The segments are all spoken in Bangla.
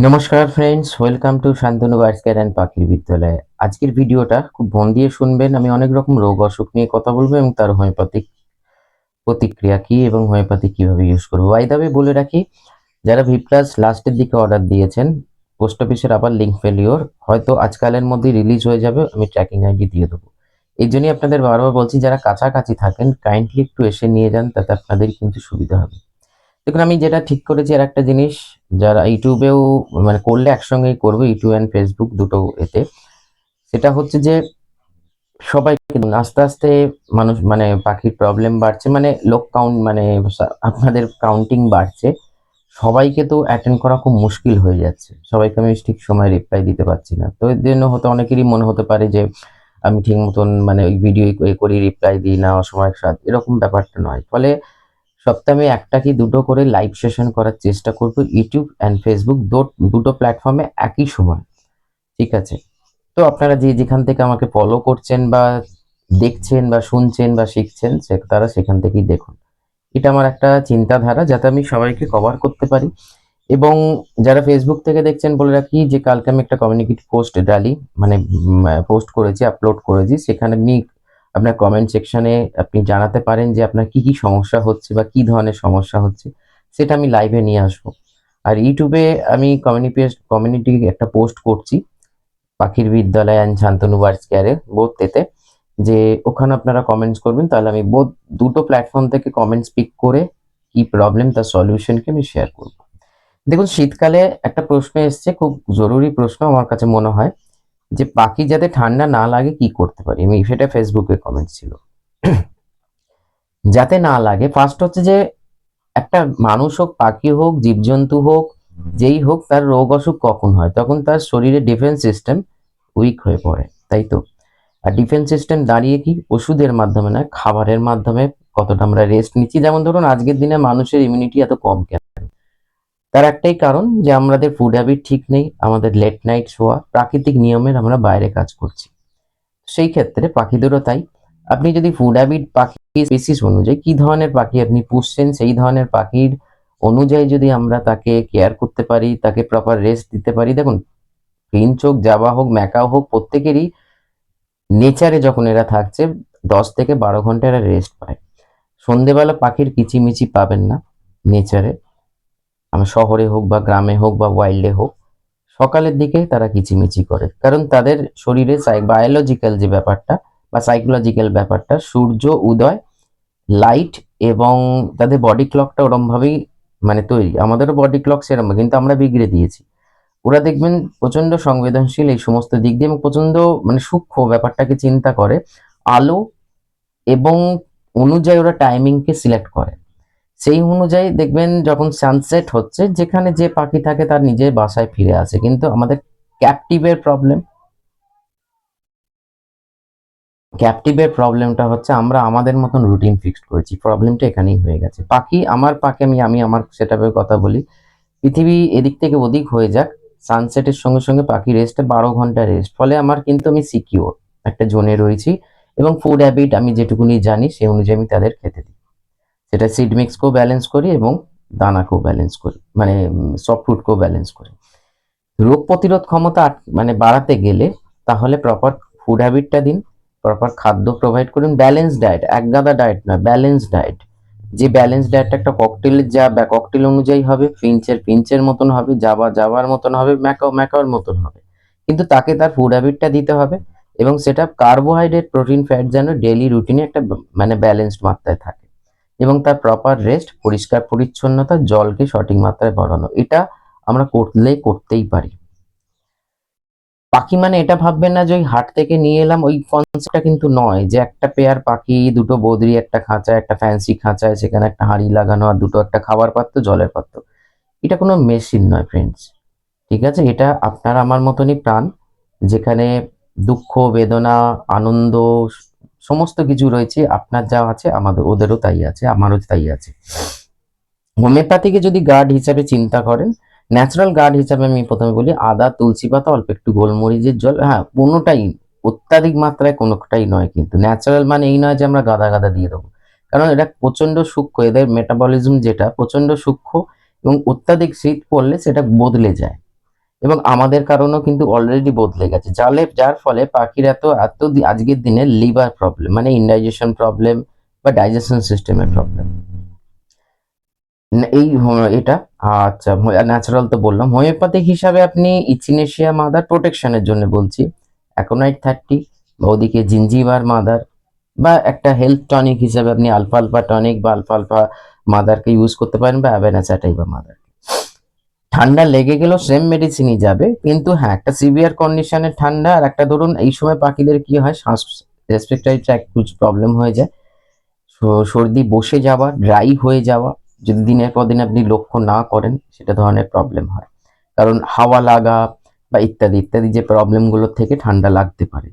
নমস্কার friends welcome to Shantanu birds care and পাখির বিদ্যালয়ে। আজকের ভিডিওটা খুব মন দিয়ে শুনবেন, আমি অনেক রকম রোগ, অসুখ নিয়ে কথা বলব এবং তার হোমিওপ্যাথিক প্রতিক্রিয়া কি এবং হোমিওপ্যাথি কীভাবে ইউজ করব। ওয়াইদাবে বলে রাখি, যারা ভি প্লাস লাস্টের দিকে অর্ডার দিয়েছেন পোস্ট অফিসের আবার লিঙ্ক ফেলিওর হয়তো আজকালের মধ্যে রিলিজ হয়ে যাবে, আমি ট্র্যাকিং আইডি দিয়ে দেবো। এই জন্যই আপনাদের বারবার বলছি, যারা কাছাকাছি থাকেন কাইন্ডলি একটু এসে নিয়ে যান, তাতে আপনাদের কিন্তু সুবিধা হবে। দেখুন, আমি যেটা ঠিক করেছি, আর একটা জিনিস, যারা ইউটিউবেও মানে করলে একসঙ্গেই করব, ইউটিউব অ্যান্ড ফেসবুক দুটো এতে, সেটা হচ্ছে যে, সবাইকে। আস্তে আস্তে মানুষ মানে পাখির প্রবলেম বাড়ছে মানে লোক কাউন্ট মানে আপনাদের কাউন্টিং বাড়ছে, সবাইকে তো অ্যাটেন্ড করা খুব মুশকিল হয়ে যাচ্ছে সবাইকে আমি ঠিক সময় রিপ্লাই দিতে পারছি না তো এর জন্য হয়তো অনেকেরই মনে হতে পারে যে, আমি ঠিক মতন মানে ওই ভিডিও করি রিপ্লাই দিই, না অসময়ের সাথে, এরকম ব্যাপারটা নয় ফলে সপ্তাহে আমি একটা কি দুটো করে লাইভ সেশন করার চেষ্টা করব ইউটিউব অ্যান্ড ফেসবুক দুটো প্ল্যাটফর্মে একই সময়। ঠিক আছে? তো আপনারা যে যেখান থেকে আমাকে ফলো করছেন বা দেখছেন বা শুনছেন বা শিখছেন, সে তারা সেখান থেকেই দেখুন। এটা আমার একটা চিন্তাধারা, যাতে আমি সবাইকে কভার করতে পারি। এবং যারা ফেসবুক থেকে দেখছেন, বলে রাখি যে, কালকে আমি একটা কমিউনিকেট পোস্ট ডালি মানে পোস্ট করেছি আপলোড করেছি, সেখানে আমি আপনার কমেন্ট সেকশনে আপনি জানাতে পারেন যে আপনার কি কি সমস্যা হচ্ছে বা কি ধরনের সমস্যা হচ্ছে, সেটা আমি লাইভে নিয়ে আসব। আর ইউটিউবে আমি কমিউনিটি কমিউনিটি একটা পোস্ট করছি, পাখির বিদ্যালয় অ্যান্ড শান্তনু বার্ডস কেয়ারে বোধ এতে যে ওখানে আপনারা কমেন্টস করবেন, তাহলে আমি বোধ, দুটো প্ল্যাটফর্ম থেকে কমেন্টস পিক করে কি প্রবলেম তার সলিউশনকে আমি শেয়ার করব। দেখুন, শীতকালে একটা প্রশ্ন এসছে, খুব জরুরি প্রশ্ন, আমার কাছে মনে হয়। যে পাখি যাতে ঠান্ডা না লাগে, কি করতে পারি? আমি সেটা ফেসবুকে কমেন্ট ছিল। যাতে না লাগে ফার্স্ট হচ্ছে যে একটা মানুষ হোক, পাখি হোক, জীবজন্তু হোক, যেই হোক, তার রোগ অসুখ কখন হয়? তখন তার শরীরে ডিফেন্স সিস্টেম উইক হয়ে পড়ে, তাই তো? আর ডিফেন্স সিস্টেম দাঁড়িয়ে কি? ওষুধের মাধ্যমে নয়, খাবারের মাধ্যমে কতটা আমরা রেস্ট নিচ্ছি? যেমন ধরুন, আজকের দিনে মানুষের ইমিউনিটি এত কম কেন? তার একটাই কারণ যে আমাদের ফুড হ্যাবিট ঠিক নেই, আমাদের লেট নাইট শোয়া, প্রাকৃতিক নিয়মের আমরা বাইরে কাজ করছি। সেই ক্ষেত্রে পাখিদেরও তাই। আপনি যদি ফুড হ্যাবিট পাখি স্পেসিস অনুযায়ী, কি ধরনের পাখি আপনি পুষছেন, সেই ধরনের পাখির অনুযায়ী যদি আমরা তাকে কেয়ার করতে পারি, তাকে প্রপার রেস্ট দিতে পারি, দেখুন ফিঞ্চ হোক জাবা হোক, ম্যাকাও হোক, প্রত্যেকেরই নেচারে যখন এরা থাকছে, দশ থেকে বারো ঘণ্টা এরা রেস্ট পায়। সন্ধেবেলা পাখির কিচিমিচি পাবেন না নেচারে আমার শহরে হোক বা গ্রামে হোক বা ওয়াইল্ডে হোক, সকালের দিকে তারা কিচিমিচি করে। কারণ তাদের শরীরে বায়োলজিক্যাল যে ব্যাপারটা বা সাইকোলজিক্যাল ব্যাপারটা, সূর্য, উদয় লাইট এবং তাদের বডি ক্লকটা ওরমভাবেই মানে তৈরি। আমাদেরও বডি ক্লক সেরকম কিন্তু আমরা বিগড়ে দিয়েছি। ওরা দেখবেন প্রচণ্ড সংবেদনশীল এই সমস্ত দিক দিয়ে এবং প্রচণ্ড মানে সূক্ষ্ম ব্যাপারটাকে চিন্তা করে, আলো এবং অনুযায়ী ওরা টাইমিংকে সিলেক্ট করে। সেই অনুযায়ী দেখবেন যখন সানসেট হচ্ছে, যেখানে যে পাখি থাকে তার নিজের বাসায় ফিরে আসে। কিন্তু আমাদের ক্যাপটিভের প্রবলেম ক্যাপটিভের প্রবলেমটা হচ্ছে আমরা আমাদের মতন রুটিন ফিক্সড করেছি। প্রবলেমটা এখানেই হয়ে গেছে। পাখি আমার পাখি, আমি আমি আমার সেটআপের কথা বলি। পৃথিবী এদিক থেকে ওদিক হয়ে যাক সানসেটের সঙ্গে সঙ্গে পাখি রেস্টে বারো ঘণ্টা রেস্ট ফলে আমার কিন্তু আমি সিকিওর একটা জোনে রয়েছি এবং ফুড হ্যাবিট আমি যেটুকুনি জানি, সেই অনুযায়ী আমি তাদের খেতে দিই। সেটা সিড মিক্সকেও ব্যালেন্স করি এবং দানাকেও ব্যালেন্স করি মানে সফট ফুডকেও ব্যালেন্স করি। রোগ প্রতিরোধ ক্ষমতা মানে বাড়াতে গেলে তাহলে প্রপার ফুড হ্যাবিটটা দিন প্রপার খাদ্য প্রোভাইড করুন ব্যালেন্স ডায়েট এক গাদা ডায়েট নয় ব্যালেন্স ডায়েট যে ব্যালেন্স ডায়েটটা একটা ককটেলের যা ককটেল অনুযায়ী হবে ফিঞ্চের ফিঞ্চের মতন হবে জাবা জাবার মতন হবে, ম্যাকাও, ম্যাকাওর মতন হবে। কিন্তু তাকে তার ফুড হ্যাবিটটা দিতে হবে এবং সেটা কার্বোহাইড্রেট প্রোটিন ফ্যাট যেন ডেইলি রুটিনে একটা মানে ব্যালেন্সড মাত্রায় থাকে। এবং তার প্রপার রেস্ট পরিষ্কার পরিচ্ছন্নতা, জলকে সঠিক মাত্রায় বাড়ানো এটা আমরা করলে করতেই পারি। পাখি মানে এটা ভাববেন না যে ওই হাট থেকে নিয়ে এলাম, ওই কনসেপ্টটা কিন্তু নয় যে একটা পেয়ার পাখি, দুটো বদরি একটা খাঁচা, একটা ফ্যান্সি খাঁচায় সেখানে একটা হাঁড়ি লাগানো আর দুটো একটা খাবার পাত্র, জলের পাত্র। এটা কোনো মেশিন নয় ফ্রেন্ডস ঠিক আছে? এটা আপনার আমার মতনই প্রাণ, যেখানে দুঃখ, বেদনা, আনন্দ সমস্ত কিছু রয়েছে, আপনার যা আছে আমাদের, ওদেরও তাই আছে, আমারও তাই আছে। হোমিওপ্যাথিকে যদি গার্ড হিসাবে চিন্তা করেন ন্যাচারাল গার্ড হিসাবে আমি প্রথমে বলি, আদা, তুলসী পাতা, অল্প একটু গোলমরিচের জল হ্যাঁ কোনোটাই অত্যাধিক মাত্রায় কোনোটাই নয় কিন্তু ন্যাচারাল মানে এই নয় যে আমরা গাদা গাদা দিয়ে দেবো। কারণ এটা প্রচণ্ড সূক্ষ্ম, এদের মেটাবলিজম যেটা প্রচণ্ড সূক্ষ্ম এবং অত্যাধিক শীত পড়লে সেটা বদলে যায়। এবং আমাদের কারণেও কিন্তু অলরেডি বদলে গেছে। যালে, যার ফলে পাখির এত এত আজকের দিনে লিভার প্রবলেম মানে ইনডাইজেশন প্রবলেম বা ডাইজেশন সিস্টেমের প্রবলেম এই এটা আচ্ছা ন্যাচারাল তো বললাম। হোমিওপ্যাথিক হিসাবে আপনি ইচিনেশিয়া মাদার প্রোটেকশনের জন্য বলছি। অ্যাকোনাইট থার্টি বা ওদিকে জিঞ্জিবার মাদার, বা একটা হেলথ টনিক হিসাবে আপনি আলফা আলফা টনিক বা আলফা আলফা মাদারকে ইউজ করতে পারেন বা অ্যাভেনাচাটাই বা মাদার। ঠান্ডা লেগে গেলেও সেম মেডিসিনই যাবে। কিন্তু হ্যাঁ একটা সিভিয়ার কন্ডিশনে ঠান্ডা, আর একটা ধরুন এই সময় পাখিদের কি হয়, শ্বাস রেসপিরেটরি ট্র্যাক প্রবলেম হয়ে যায়। সর্দি বসে যাওয়া ড্রাই হয়ে যাওয়া, যদি দিনের পর দিন আপনি লক্ষ্য না করেন, সেটা ধরনের প্রবলেম হয়। কারণ হাওয়া লাগা বা ইত্যাদি ইত্যাদি যে প্রবলেমগুলো থেকে ঠান্ডা লাগতে পারে।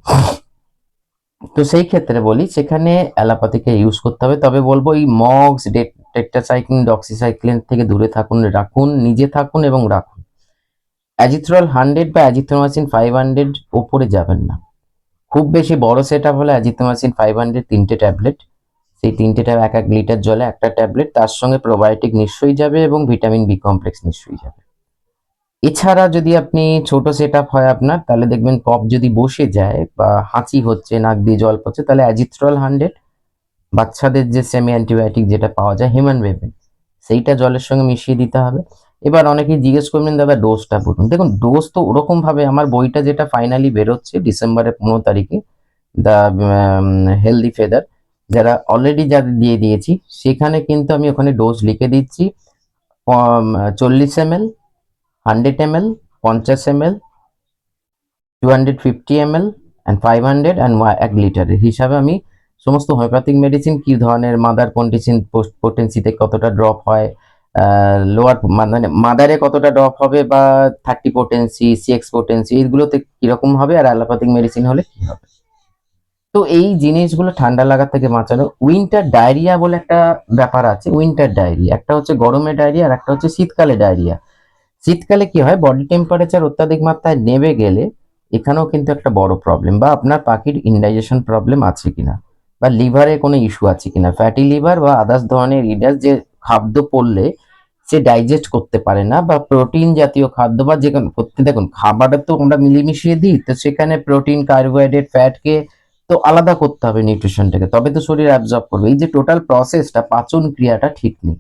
তো সেই ক্ষেত্রে বলি, সেখানে অ্যালোপ্যাথিকে ইউজ করতে হবে। তবে বলব এই মক্স টেট্রাসাইক্লিন ডক্সিসাইক্লিন থেকে দূরে থাকুন, রাখুন, নিজে থাকুন এবং রাখুন। অ্যাজিথ্রল হান্ড্রেড বা অ্যাজিথ্রোমাসিন ফাইভ হান্ড্রেড ওপরে যাবেন না। খুব বেশি বড় সেট আপ হলে অ্যাজিথ্রোমাসিন ফাইভ হান্ড্রেড তিনটে ট্যাবলেট সেই তিনটে ট্যাব এক এক লিটার জলে একটা ট্যাবলেট তার সঙ্গে প্রোবায়োটিক নিশ্চয়ই যাবে এবং ভিটামিন বি কমপ্লেক্স নিশ্চয়ই যাবে। এছাড়া যদি আপনি ছোট সেট হয় আপনার, তাহলে দেখবেন কফ যদি বসে যায় বা হাঁচি হচ্ছে, নাক দিয়ে জল পড়ছে, তাহলে অ্যাজিথ্রল হান্ড্রেড বাচ্চাদের যে সেমি অ্যান্টিবায়োটিক যেটা পাওয়া যায় হিউম্যান বেবেন সেইটা জলের সঙ্গে মিশিয়ে দিতে হবে। এবার অনেকেই জিজ্ঞেস করবেন দাদা ডোজটা বলুন। দেখুন ডোজ তো ওরকমভাবে আমার বইটা যেটা ফাইনালি বেরোচ্ছে ডিসেম্বরের পনেরো তারিখে দ্য হেলদি ফেদার যারা অলরেডি যাদের দিয়ে দিয়েছি, সেখানে কিন্তু আমি ওখানে ডোজ লিখে দিচ্ছি চল্লিশ M L hundred M L পঞ্চাশ M L two hundred fifty M L and five hundred and এক লিটারের হিসাবে আমি সমস্ত হোমিওপ্যাথিক মেডিসিন কি ধরনের মাদার পন্টিসিন পোটেন্সিতে কতটা ড্রপ হয়? লোয়ার মানে মাদারে কতটা ড্রপ হবে বা থার্টি পোটেন্সি সিএক্স পোটেন্সি এইগুলোতে কীরকম হবে আর অ্যালোপ্যাথিক মেডিসিন হলে কি হবে? তো এই জিনিসগুলো ঠান্ডা লাগা থেকে বাঁচানো। উইন্টার ডায়রিয়া বলে একটা ব্যাপার আছে উইন্টার ডায়রিয়া একটা হচ্ছে গরমে ডায়রিয়া আর একটা হচ্ছে শীতকালে ডায়রিয়া শীতকালে কি হয়? বডি টেম্পারেচার অত্যাধিক মাত্রায় নেমে গেলে এখানেও কিন্তু একটা বড় প্রবলেম বা আপনার পাখির ইনডাইজেশন প্রবলেম আছে কিনা। বা লিভারে কোনো ইস্যু আছে কিনা? ফ্যাটি লিভার বা আদার্স ধরনের ইডাস যে খাদ্য পড়লে সে ডাইজেস্ট করতে পারে না বা প্রোটিন জাতীয় খাদ্য বা যে প্রত্যেক দেখুন খাবারটা তো আমরা মিলিয়ে দিই, তো সেখানে প্রোটিন কার্বোহাইড্রেট ফ্যাটকে তো আলাদা করতে হবে নিউট্রিশনটাকে তবে তো শরীর অ্যাবজর্ব করবে। এই যে টোটাল প্রসেসটা পাচন ক্রিয়াটা ঠিক নেই।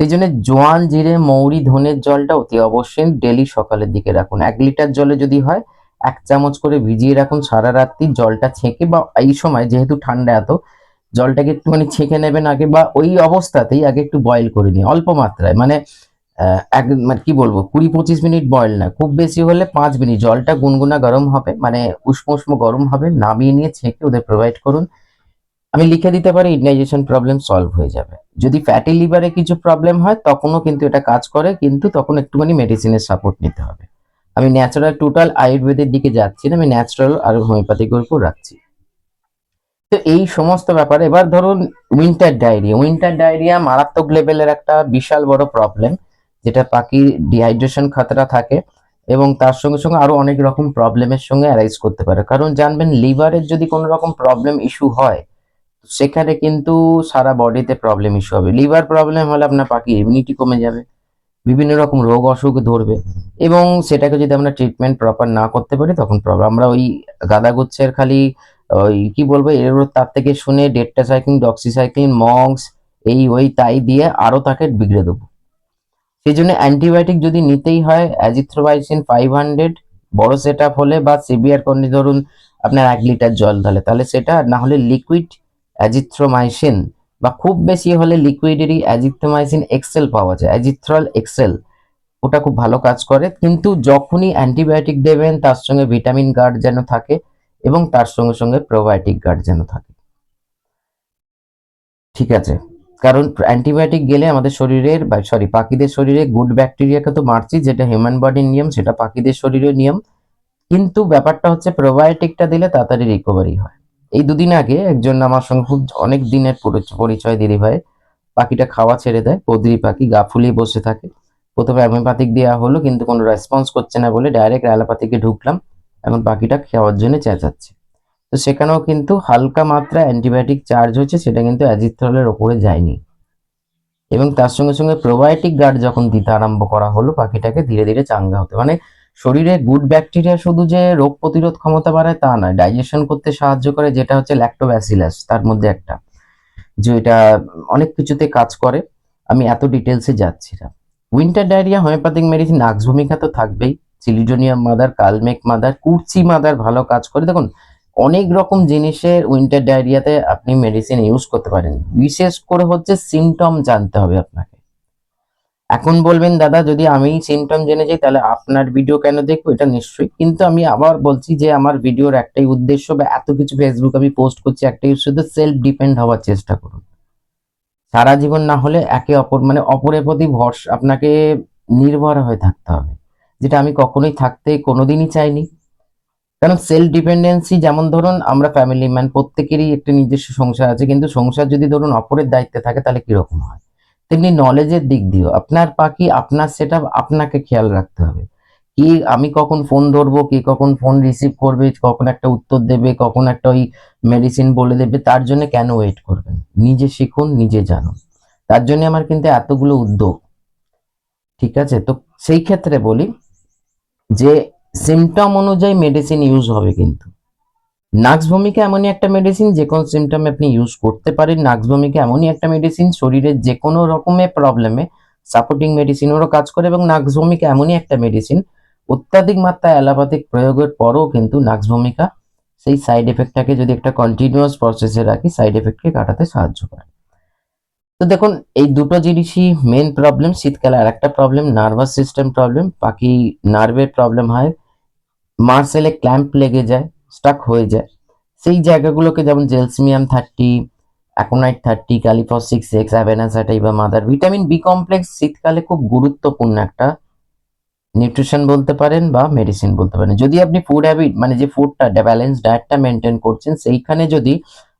সেই জন্য জোয়ান, জিরে, মৌরি, ধনের জলটা অতি অবশ্যই ডেলি সকালের দিকে রাখুন। এক লিটার জলে যদি হয় এক চামচ করে ভিজিয়ে রাখুন সারা রাত্রি জলটা ছেঁকে বা এই সময় যেহেতু ঠান্ডা এত, জলটাকে একটুখানি ছেঁকে নেবেন আগে বা ওই অবস্থাতেই আগে একটু বয়েল করে নিন অল্প মাত্রায়। মানে এক মানে কি বলব, কুড়ি পঁচিশ মিনিট বয়েল না, খুব বেশি হলে পাঁচ মিনিট। জলটা গুনগুনা গরম হবে মানে উষ্ণ উষ্ণ গরম হবে, নামিয়ে নিয়ে ছেঁকে ওদের প্রোভাইড করুন। আমি লিখে দিতে পারি ইনডাইজেশন প্রবলেম সলভ হয়ে যাবে। যদি ফ্যাটি লিভারে কিছু প্রবলেম হয়, তখনও কিন্তু এটা কাজ করে, কিন্তু তখন একটুখানি মেডিসিনের সাপোর্ট নিতে হবে। আমি ন্যাচারাল টোটাল আয়ুর্বেদের দিকে যাচ্ছি না আমি ন্যাচারাল আর হোমিওপ্যাথিকের উপর রাখছি। তো এই সমস্ত ব্যাপারে, এবার ধরুন উইন্টার ডায়রিয়া উইন্টার ডায়রিয়া মারাত্মক লেভেলের একটা বিশাল বড় প্রবলেম যেটা পাখির ডিহাইড্রেশন খাতরা থাকে এবং তার সঙ্গে সঙ্গে আরও অনেক রকম প্রবলেমের সঙ্গে অ্যারাইজ করতে পারে। কারণ জানবেন লিভারের যদি কোনো রকম প্রবলেম ইস্যু হয়, সেখানে কিন্তু সারা বডিতে প্রবলেম ইস্যু হবে। লিভার প্রবলেম হলে আপনার পাখির ইমিউনিটি কমে যাবে। বিভিন্ন রকম রোগ অসুখ ধরবে এবং সেটাকে যদি আমরা ট্রিটমেন্ট প্রপার না করতে পারি, তখন প্রবলেম আমরা ওই গাদাগুচ্ছের খালি ওই কি বলব, এর তার থেকে শুনে ডেটটা ডেট্টাসাইক্লিন ডক্সিসাইক্লিন মংস এই ওই তাই দিয়ে আরও তাকে বিগড়ে দেবো। সেই জন্য অ্যান্টিবায়োটিক যদি নিতেই হয় অ্যাজিথ্রোবাইসিন ফাইভ হান্ড্রেড বড় সেট আপ হলে বা সিভিয়ার কন্ডি ধরুন আপনার এক লিটার জল ঢালে, তাহলে সেটা না হলে লিকুইড অ্যাজিথ্রোমাইসিন বা খুব বেশি হলে লিকুইডেরই অ্যাজিথ্রোমাইসিন এক্সেল পাওয়া যায়। অ্যাজিথ্রল এক্সেল ওটা খুব ভালো কাজ করে। কিন্তু যখনই অ্যান্টিবায়োটিক দেবেন, তার সঙ্গে ভিটামিন গার্ড যেন থাকে এবং তার সঙ্গে সঙ্গে প্রোবায়োটিক গার্ড যেন থাকে। ঠিক আছে? কারণ অ্যান্টিবায়োটিক গেলে আমাদের শরীরের বা সরি পাখিদের শরীরে গুড ব্যাকটেরিয়াকে তো মারছি, যেটা হিউম্যান বডির নিয়ম, সেটা পাখিদের শরীরের নিয়ম। কিন্তু ব্যাপারটা হচ্ছে প্রোবায়োটিকটা দিলে তাড়াতাড়ি রিকভারি হয়। এই দুদিন আগে একজন আমার সঙ্গে খুব অনেক দিনের পরি- পরিচয় দিদি ভাই। পাখিটা খাওয়া ছেড়ে দেয় কদরি পাখি, গা ফুলিয়ে বসে থাকে। প্রথমে অ্যালোপ্যাথিক দেওয়া হলো, কিন্তু কোনো রেসপন্স করছে না বলে ডাইরেক্ট অ্যালোপ্যাথিকে ঢুকলাম এখন পাখিটা খাওয়ার জন্য চেঁচাচ্ছে। তো সেখানেও কিন্তু হালকা মাত্রা অ্যান্টিবায়োটিক চার্জ হচ্ছে সেটা কিন্তু অ্যাজিথ্রলের ওপরে যায়নি। এবং তার সঙ্গে সঙ্গে প্রোবায়োটিক গার্ড যখন দিতে আরম্ভ করা হলো, পাখিটাকে ধীরে ধীরে চাঙ্গা হতে মানে শরীরে গুড ব্যাকটেরিয়া শুধু যে রোগ প্রতিরোধ ক্ষমতা বাড়ায় তা নয় ডাইজেশন করতে সাহায্য করে, যেটা হচ্ছে ল্যাক্টোব্যাসিলাস তার মধ্যে একটা, যে এটা অনেক কিছুতে কাজ করে। আমি এত ডিটেলসে যাচ্ছি না। Winter diarrhoea homoeopathic medicine nux ভূমিকা তো থাকবেই। Chelidonium mother kalmegh mother kurchi mother ভালো কাজ করে। দেখুন, অনেক রকম জিনিসের উইন্টার ডায়রিয়াতে আপনি মেডিসিন ইউজ করতে পারেন। বিশেষ করে হচ্ছে সিমটম জানতে হবে আপনাকে। এখন বলবেন, দাদা, যদি আমি সিমটম জেনে যাই, তাহলে আপনার ভিডিও কেন দেখব? এটা নিশ্চয়ই। কিন্তু আমি আবার বলছি যে, আমার ভিডিওর একটাই উদ্দেশ্য বা এত কিছু ফেসবুক আমি পোস্ট করছি, একটাই শুধু সেলফ ডিপেন্ড হওয়ার চেষ্টা করুন। সারা জীবন না হলে একে অপর মানে অপরের প্রতি ভরসা, আপনাকে নির্ভর হয়ে থাকতে হবে। যেটা আমি কখনোই থাকতে, কোনোদিনই চাইনি। কারণ সেলফ ডিপেন্ডেন্সি যেমন ধরুন, আমরা ফ্যামিলি ম্যান প্রত্যেকেরই একটা নিজস্ব সংসার আছে, কিন্তু সংসার যদি ধরুন অপরের দায়িত্বে থাকে, তাহলে কীরকম হয়? তেমনি নলেজের দিক দিয়েও। আপনার পাখি আপনার সেট আপনাকে খেয়াল রাখতে হবে। কি আমি কখন ফোন ধরবো, কে কখন ফোন রিসিভ করবে, কখন একটা উত্তর দেবে, কখন একটা ওই মেডিসিন বলে দেবে, তার জন্য কেন ওয়েট করবেন? নিজে শিখুন, নিজে জানুন। তার জন্য আমার কিন্তু এতগুলো উদ্যোগ। ঠিক আছে? তো সেই ক্ষেত্রে বলি যে সিমটম অনুযায়ী মেডিসিন ইউজ হবে কিন্তু। নাক্স ভূমিকা এমনই একটা মেডিসিন যে কোনো সিমটমে আপনি ইউজ করতে পারেন। নাক্স ভূমিকা এমনই একটা মেডিসিন শরীরের যে কোনো রকমের প্রবলেমে সাপোর্টিং মেডিসিনেরও কাজ করে এবং নাক্স ভূমিকা এমনই একটা মেডিসিন অত্যাধিক মাত্রায় অ্যালোপ্যাথিক প্রয়োগের পরও কিন্তু নাক্স ভূমিকা সেই সাইড এফেক্টটাকে যদি একটা কন্টিনিউয়াস প্রসেসে রাখি সাইড এফেক্টকে কাটাতে সাহায্য করে। তো দেখুন, এই দুটো জিনিসই মেন প্রবলেম শীতকালে আর একটা প্রবলেম নার্ভাস সিস্টেম প্রবলেম বাকি নার্ভের প্রবলেম হয়। মার্সেলে ক্ল্যাম্প লেগে যায়। স্টাক হয়ে যায়। সেই জায়গাগুলোকে যেমন gelsemium thirty aconite thirty kali phos six X avena sativa বা মাদার ভিটামিন বি কমপ্লেক্স শীতকালে খুব গুরুত্বপূর্ণ একটা নিউট্রিশন বলতে পারেন বা মেডিসিন বলতে পারেন। যদি আপনি ফুড হ্যাবিট মানে যে ফুডটা ব্যালেন্স ডায়েটটা মেনটেন করছেন, সেইখানে যদি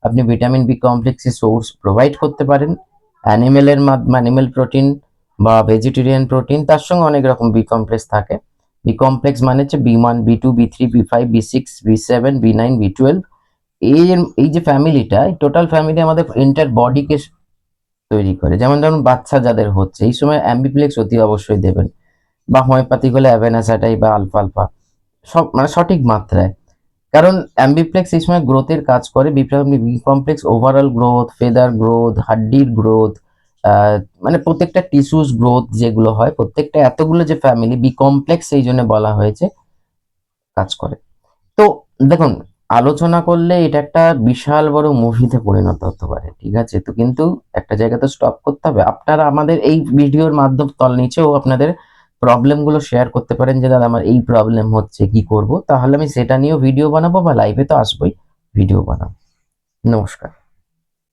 আপনি ভিটামিন বি কমপ্লেক্সের সোর্স প্রোভাইড করতে পারেন অ্যানিমেলের অ্যানিমেল প্রোটিন বা ভেজিটেরিয়ান প্রোটিন তার সঙ্গে অনেক রকম বি কমপ্লেক্স থাকে। বি কমপ্লেক্স মানে হচ্ছে B one B two B three B five B six B seven B nine B twelve এই এই যে ফ্যামিলিটা টোটাল ফ্যামিলি আমাদের এন্টার বডিকে তৈরি করে। যেমন ধরুন, বাচ্চা যাদের হচ্ছে, এই সময় অ্যাম্বিপ্লেক্স অতি অবশ্যই দেবেন। বা হোমিওপ্যাথিক হলে অ্যাভেনাসাটাই বা আলফা আলফা সব মানে সঠিক মাত্রায়। কারণ অ্যাম্বিপ্লেক্স এই সময় গ্রোথের কাজ করে B complex overall growth feather growth হাড্ডির growth মানে প্রত্যেকটা টিস্যুস গ্রোথ যেগুলো হয়, প্রত্যেকটা এতগুলো যে ফ্যামিলি বি কমপ্লেক্স এই জন্য বলা হয়েছে, কাজ করে। তো দেখুন, আলোচনা করলে এটা একটা বিশাল বড় মুভিতে পরিণত হতে পারে, ঠিক আছে? তো কিন্তু একটা জায়গাতে স্টপ করতে হবে। আপনারা আমাদের এই ভিডিওর মাধ্যম তল নিচেও আপনাদের প্রবলেমগুলো শেয়ার করতে পারেন যে, দাদা, আমার এই প্রবলেম হচ্ছে, কি করব? তাহলে আমি সেটা নিয়েও ভিডিও বানাবো বা লাইভে তো আসবোই ভিডিও বানাবো। নমস্কার।